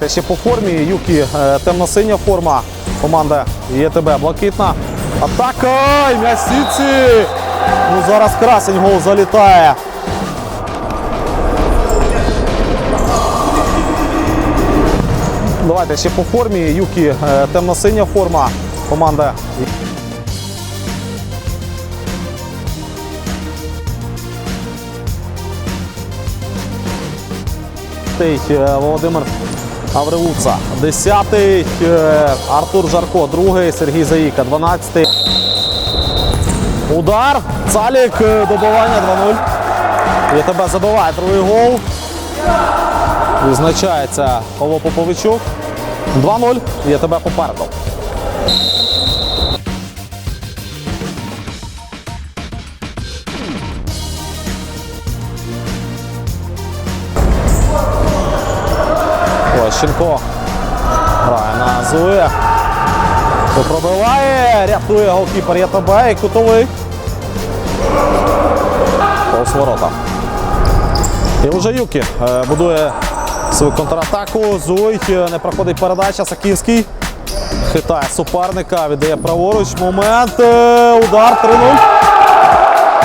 Давайте ще по формі. Юкі е, темно-синя форма. Команда ЄТБ блакитна. Атака! І м'яч! Ну зараз красень гол залітає. Давайте ще по формі. Юкі е, темно-синя форма. Команда. Е, Володимир Авревуца. Десятий е, Артур Жарко. Другий Сергій Заїка. Дванадцятий. Удар. Цалік. е, Добивання 2-0. І тебе забиває другий гол. Відзначається Павло Поповичук. 2-0. Я тебе попереду. Ощенко грає на Зує. Пробиває, рятує голкіпер Ятабе і кутовий. Повз ворота. І вже Юкі е, будує свою контратаку. Зуй е, не проходить передача. Саківський хитає суперника, віддає праворуч. Момент. е, Удар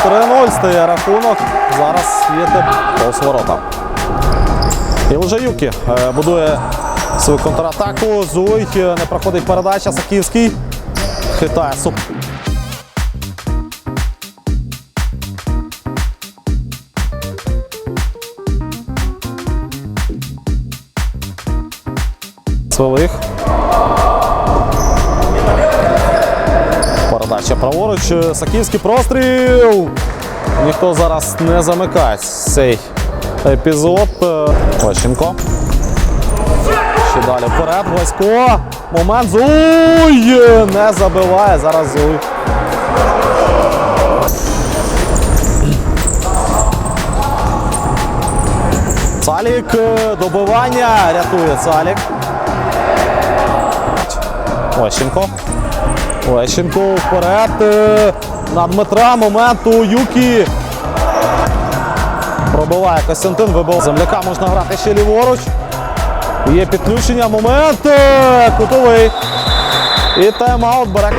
3-0. 3-0 стає рахунок. Зараз те повз ворота. І вже Юкі е, будує свою контратаку. Зуй е, не проходить передача. Саківський хитає суп. Свилих. Передача праворуч. Саківський простріл. Ніхто зараз не замикає цей епізод. Ощенко. Ще далі вперед. Васько. Момент. Зуй! Не забиває. Зараз Зуй. Цалік. е, Добивання. Рятує Цалік. Ощенко. Ощенко вперед. е, На Дмитра. У Юкі. Пробиває Костянтин, вибив земляка, можна грати ще ліворуч. Є підключення, момент. Кутовий. І тайм-аут бере.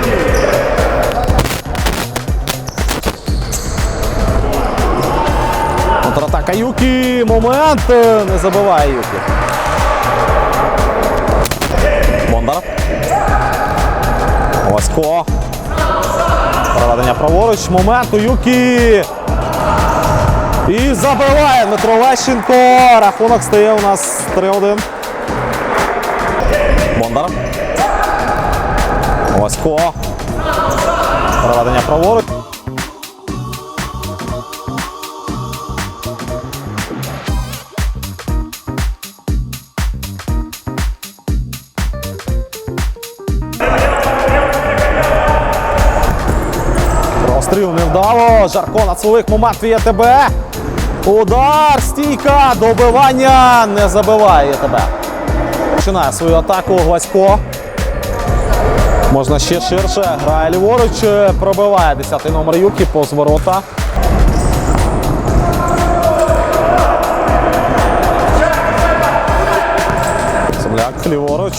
Контратака Юкі. Момент. Не забиває Юкі. Бондар. Васько. Проведення праворуч. Момент у Юкі. І забиває Дмитро Лещенко. Рахунок стає у нас 3-1. Бондар. Васько. Проведення праворуч. Розстріл невдало. Жарко на своїх момент є тебе. Удар, стійка, добивання. Не забиває тебе. Починає свою атаку Гласько. Можна ще ширше. Грає ліворуч, пробиває 10-й номер Юкі повз ворота. Земляк ліворуч.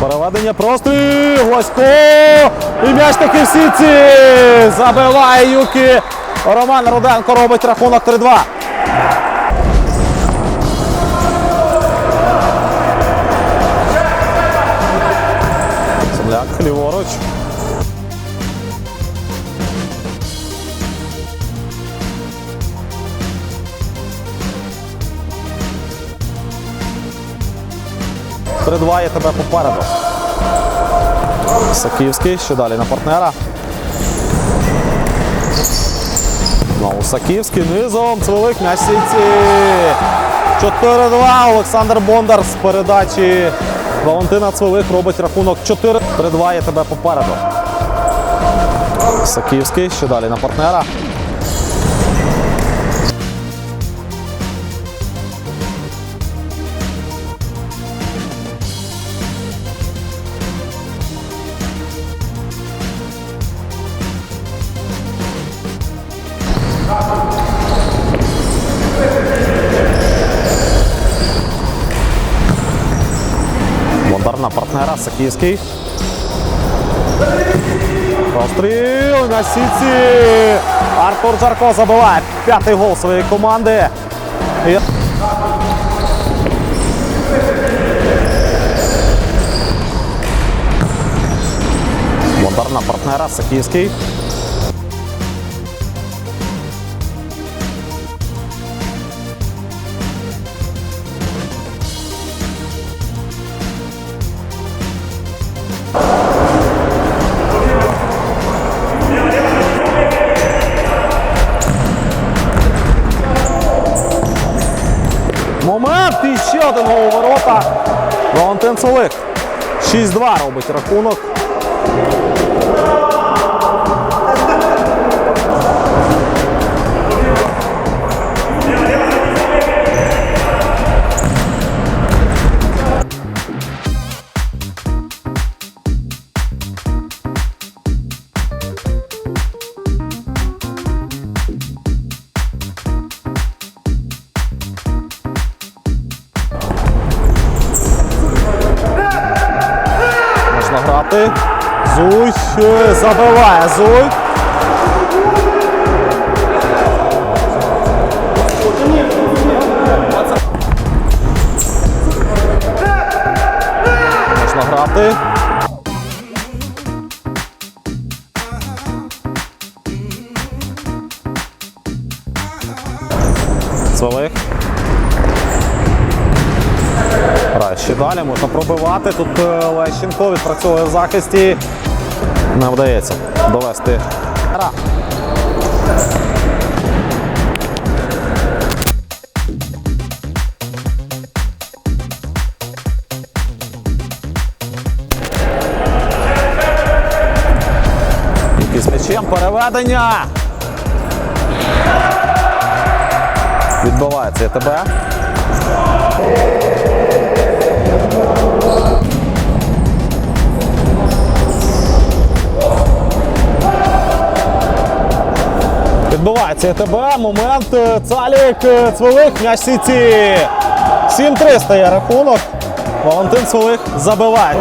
Переведення простріл. Гласько. І м'яч таки в сітці. Забиває Юкі. Роман Руденко робить рахунок 3-2. Земляк ліворуч. Три-два є тебе попереду. Саківський, ще далі на партнера. Знову Саківський низом. Цвелик в сітці. 4-2. Олександр Бондар з передачі. Валентина Цвелик робить рахунок 4. 3-2 є тебе попереду. Саківський, ще далі на партнера. Бондар на партнера Саківський. Постріл на сіці. Артур Жарко забиває п'ятий гол своєї команди. І- Бондар на партнера Саківський. Момент і ще один гол у. Валентин Солик. 6-2 робить рахунок. Забиває Можна грати. Цвелих. Ще далі, можна пробивати. Тут е, Лещенко відпрацьовує в захисті. Не вдається довести. І переведення. Відбувається ТБ. Відбувається ЕТБ, момент, е, Цалік, е, Цвелих, м'яч Сіці. 7-3 стає рахунок. Валентин Цвелих забиває.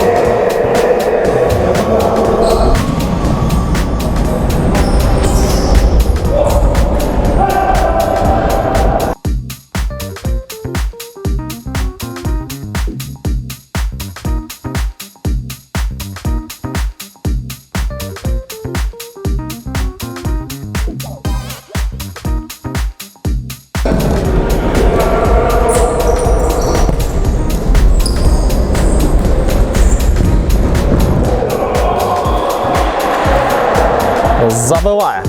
Забиває.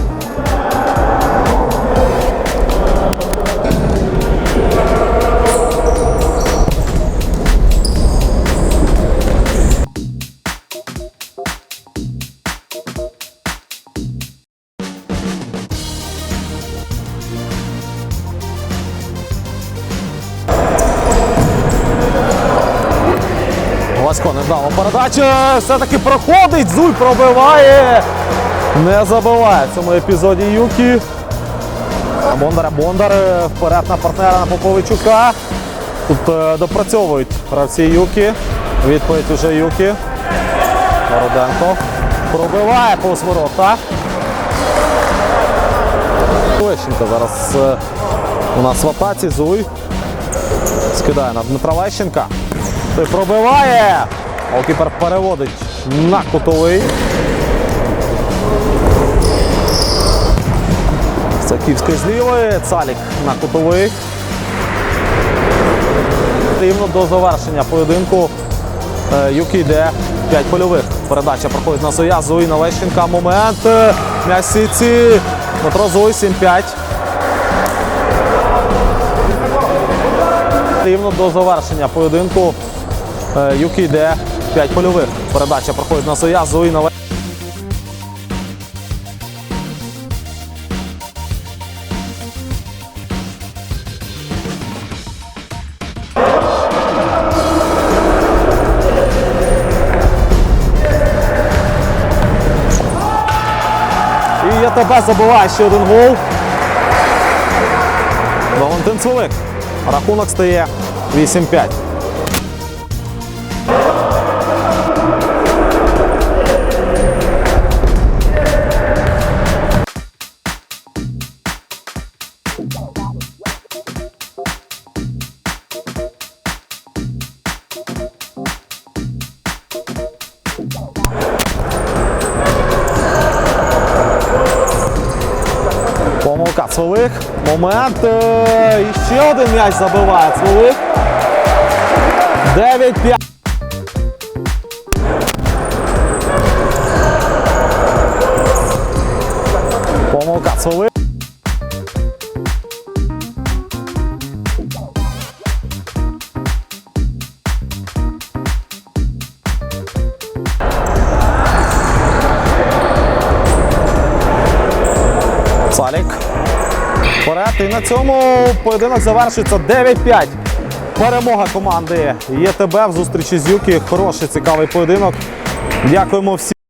Васько невдало передача. Все-таки проходить. Зуй пробиває. Не забиває в цьому епізоді Юкі. Бондар, Бондар е, вперед на партнера на Поповичука. Тут е, допрацьовують гравці Юкі. Відповідь уже Юкі. Городенко пробиває повз ворота. Лещенко зараз е, у нас в атаці. Зуй. Скидає на Дмитра Лещенка. Той пробиває. Голкіпер переводить на кутовий. Саківський з лівої, Цалік на кутовий. Рівно до завершення поєдинку е, Юкі йде 5 польових. Передача проходить на Зоя, Зуй на Лещенка. Момент. е, М'яч Сіці. Дмитро Зуй 7-5. Рівно до завершення поєдинку е, Юкі йде 5 польових. Передача проходить на Зоя, Зуй на Лещенка. І ЄТБ забиває ще один гол. Валентин Цвелик. Рахунок стає 8-5. Цволих. Момент. е, І ще один м'яч забиває Цволих. 9-5. Помилка Цволих. Салік. І на цьому поєдинок завершується 9-5. Перемога команди ЄТБ в зустрічі з Юкі. Хороший цікавий поєдинок. Дякуємо всім.